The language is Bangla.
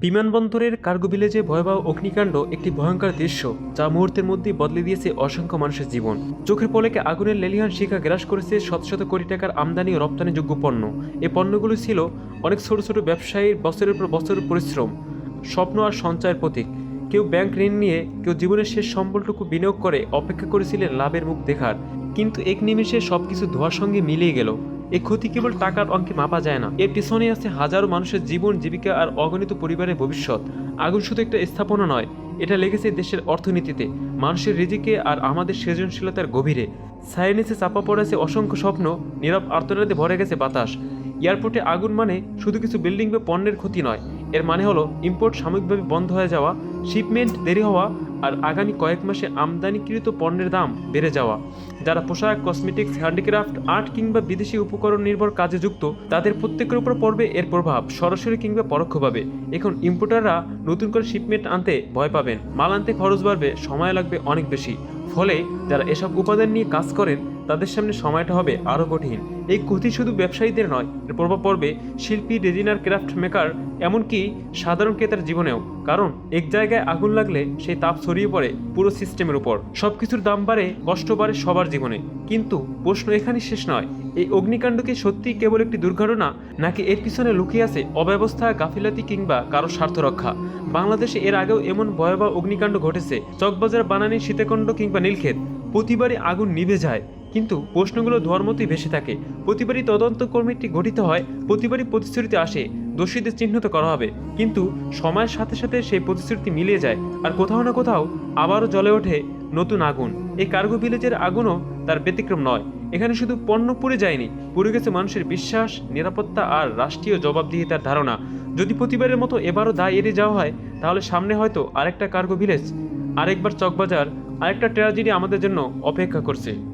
বিমানবন্দরের কার্গো ভিলেজে ভয়াবহ অগ্নিকাণ্ড একটি ভয়ঙ্কর দৃশ্য, যা মুহূর্তের মধ্যে বদলে দিয়েছে অসংখ্য মানুষের জীবন। চোখের পলেকে আগুনের লেলিহান শিখা গ্রাস করেছে শত শত কোটি টাকার আমদানি ও রপ্তানিযোগ্য পণ্য। এ পণ্যগুলো ছিল অনেক ছোট ছোট ব্যবসায়ীর বছরের পর বছরের পরিশ্রম, স্বপ্ন আর সঞ্চয়ের প্রতীক। কেউ ব্যাংক ঋণ নিয়ে কেউ জীবনের শেষ সম্বলটুকু বিনিয়োগ করে অপেক্ষা করেছিলেন লাভের মুখ দেখার। কিন্তু এক নিমেষে সবকিছু ধোয়ার সঙ্গে মিলিয়ে গেল। এ ক্ষতি কেবল টাকার অঙ্কে মাপা যায় না। এর পিছনে আছে হাজারো মানুষের জীবন, জীবিকা আর অগণিত পরিবারের ভবিষ্যৎ। আগুন শুধু একটা স্থাপনা নয়, এটা লেগেছে দেশের অর্থনীতিতে। মানুষের রিজিকে আর আমাদের সৃজনশীলতার গভীরে। সাইনেসে চাপা পড়েছে অসংখ্য স্বপ্ন, নীরব আর্তনাদে ভরে গেছে বাতাস। এয়ারপোর্টে আগুন মানে শুধু কিছু বিল্ডিং বা পণ্যের ক্ষতি নয়, এর মানে হলো ইম্পোর্ট সাময়িকভাবে বন্ধ হয়ে যাওয়া শিপমেন্ট দেরি হওয়া আর আগামী কয়েক মাসে আমদানিকৃত পণ্যের দাম বেড়ে যাওয়া। যারা পোশাক, কসমেটিক্স, হ্যান্ডিক্রাফট, আর্ট কিংবা বিদেশি উপকরণ নির্ভর কাজে যুক্ত, তাদের প্রত্যেকের উপর পড়বে এর প্রভাব, সরাসরি কিংবা পরোক্ষভাবে। এখন ইম্পোর্টাররা নতুন করে শিপমেন্ট আনতে ভয় পাবেন। মাল আনতে খরচ বাড়বে, সময় লাগবে অনেক বেশি। ফলে যারা এসব উপাদান নিয়ে কাজ করেন তাদের সামনে সময়টা হবে আরও কঠিন। এই ক্ষতি শুধু ব্যবসায়ীদের নয়, এর প্রভাব পড়বে শিল্পী, ডিজাইনার, ক্রাফট মেকার, এমনকি সাধারণ ক্রেতার জীবনেও। কারণ এক জায়গায় আগুন লাগলে সেই তাপ ছড়িয়ে পড়ে পুরো সিস্টেমের উপর। সব কিছুর দাম বাড়ে, কষ্ট বাড়ে সবার জীবনে। কিন্তু প্রশ্ন এখানে শেষ নয়, এই অগ্নিকাণ্ড কি সত্যিই কেবল একটি দুর্ঘটনা, নাকি এর পিছনে লুকিয়ে আছে অব্যবস্থা, গাফিলাতি কিংবা কারও স্বার্থ রক্ষা? বাংলাদেশে এর আগেও এমন ভয়াবহ অগ্নিকাণ্ড ঘটেছে, চকবাজার, বানানি, সীতাকুণ্ড কিংবা নীলক্ষেত। প্রতিবারই আগুন নিভে যায়। কিন্তু প্রশ্নগুলো ধর্মতেই ভেসে থাকে। প্রতিবারই তদন্ত কমিটি গঠিত হয়, প্রতিবারই প্রতিশ্রুতি আসে, দোষীদের চিহ্নিত করা হবে। কিন্তু সময়ের সাথে সাথে সেই প্রতিশ্রুতি মিলিয়ে যায় আর কোথাও না কোথাও আবারও জ্বলে ওঠে নতুন আগুন। এই কার্গো ভিলেজের আগুনও তার ব্যতিক্রম নয়। এখানে শুধু পণ্য পুড়ে যায়নি, পুড়ে গেছে মানুষের বিশ্বাস, নিরাপত্তা আর রাষ্ট্রীয় জবাবদিহিতার ধারণা। যদি প্রতিবারের মতো এবারও দায় এড়িয়ে যাওয়া হয়, তাহলে সামনে হয়তো আরেকটা কার্গো ভিলেজ, আরেকবার চকবাজার, আরেকটা ট্র্যাজেডি আমাদের জন্য অপেক্ষা করছে।